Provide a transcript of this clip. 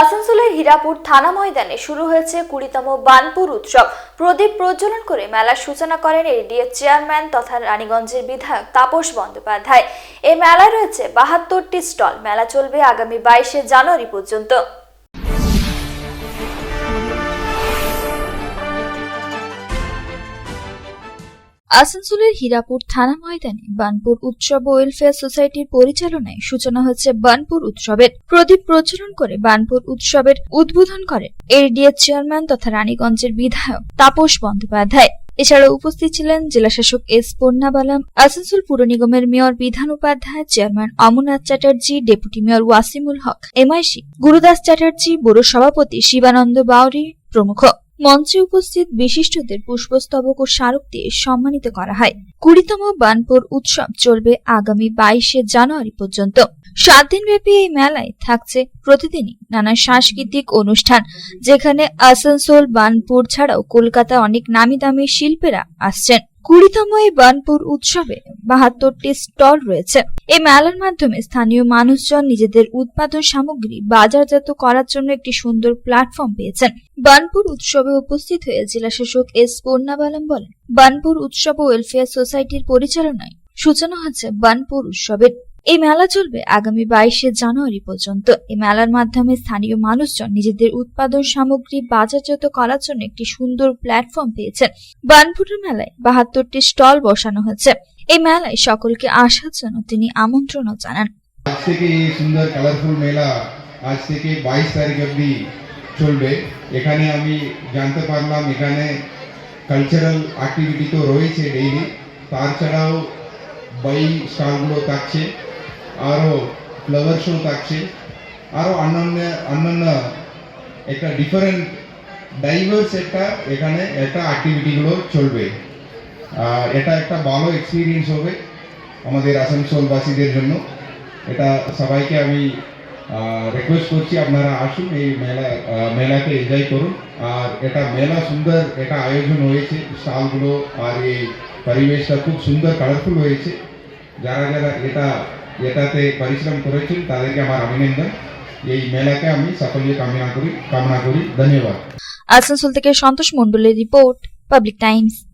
আসানসোলের হীরাপুর থানা ময়দানে শুরু হয়েছে কুড়িতম বানপুর উৎসব। প্রদীপ প্রজ্বলন করে মেলার সূচনা করেন এডিএফ চেয়ারম্যান তথা রানীগঞ্জের বিধায়ক তাপস বন্দ্যোপাধ্যায়। এই মেলায় রয়েছে বাহাত্তরটি স্টল। মেলা চলবে আগামী বাইশে জানুয়ারি পর্যন্ত। আসানসোলের হীরাপুর থানা ময়দানে বানপুর উৎসব ওয়েলফেয়ার সোসাইটির পরিচালনায় সূচনা হচ্ছে বানপুর উৎসবের। প্রদীপ প্রজ্বলন করে বানপুর উৎসবের উদ্বোধন করেন এডিএফ চেয়ারম্যান তথা রানীগঞ্জের বিধায়ক তাপস বন্দ্যোপাধ্যায়। এছাড়া উপস্থিত ছিলেন জেলাশাসক এস পন্নাবালাম, আসানসোল পুর নিগমের mayor Bidhan Upadhyay, chairman Amarnath Chatterjee, deputy mayor Wasimul Haque, MIC Gurudas Chatterjee, বড় সভাপতি শিবানন্দ বাউরি প্রমুখ। মঞ্চে উপস্থিত বিশিষ্টদের পুষ্পস্তবক ও স্মারক দিয়ে সম্মানিত করা হয়। কুড়িতম বানপুর উৎসব চলবে আগামী বাইশে জানুয়ারি পর্যন্ত। সাত দিনব্যাপী এই মেলায় থাকছে প্রতিদিনই নানা সাংস্কৃতিক অনুষ্ঠান, যেখানে আসানসোল, বানপুর ছাড়াও কলকাতা অনেক নামি দামি শিল্পীরা আসছেন। কুড়িতম এই বানপুর উৎসবে বাহাত্তরটি স্টল রয়েছে। এই মেলার মাধ্যমে স্থানীয় মানুষজন নিজেদের উৎপাদন সামগ্রী বাজারজাত করার জন্য একটি সুন্দর প্ল্যাটফর্ম পেয়েছেন। বার্নপুর উৎসবে উপস্থিত হয়ে জেলাশাসক এস পূর্ণাবালাম বলেন, বানপুর উৎসব ও ওয়েলফেয়ার সোসাইটির পরিচালনায় সূচনা হচ্ছে বার্নপুর উৎসবের। এই মেলা চলবে আগামী বাইশে জানুয়ারি পর্যন্ত। এই মেলার মাধ্যমে স্থানীয় মানুষজন নিজেদের উৎপাদন সামগ্রী, বাজারজাত করার জন্য একটি সুন্দর প্ল্যাটফর্ম পেয়েছেন। বানপুরের মেলায় বাহাত্তরটি স্টল বসানো হয়েছে। এই মেলায় সকলকে আসার জন্য তিনি আমন্ত্রণও জানান। আজ থেকে এই সুন্দর কালারফুল মেলা আজ থেকে বাইশ তারিখ অবধি চলবে। এখানে আমি জানতে পারলাম, এখানে কালচারাল অ্যাক্টিভিটি তো রয়েছে ডেইলি তাছাড়াও বই স্টলগুলো থাকছে। আরও ফ্লাওয়ার শো থাকছে। আরও অন্যান্য অন্যান্য একটা ডিফারেন্ট ডাইভার্স একটা এখানে একটা অ্যাক্টিভিটিগুলো চলবে। আর এটা একটা ভালো এক্সপিরিয়েন্স হবে আমাদের আসানসোলবাসীদের জন্য। এটা সবাইকে আমি রিকোয়েস্ট করছি আপনারা আসুন এই মেলা মেলাকে এনজয় করুন। আর এটা মেলা সুন্দর এটা আয়োজন হয়েছে। স্টলগুলো আর এই পরিবেশটা খুব সুন্দর কালারফুল হয়েছে। যারা যারা এটা এটাতে পরিশ্রম করেছেন, তাদেরকে আমার অভিনন্দন। এই মেলাকে আমি সাফল্য কামনা করি কামনা করি। ধন্যবাদ। আসানসোল থেকে সন্তোষ মণ্ডলের রিপোর্ট, পাবলিক টাইমস।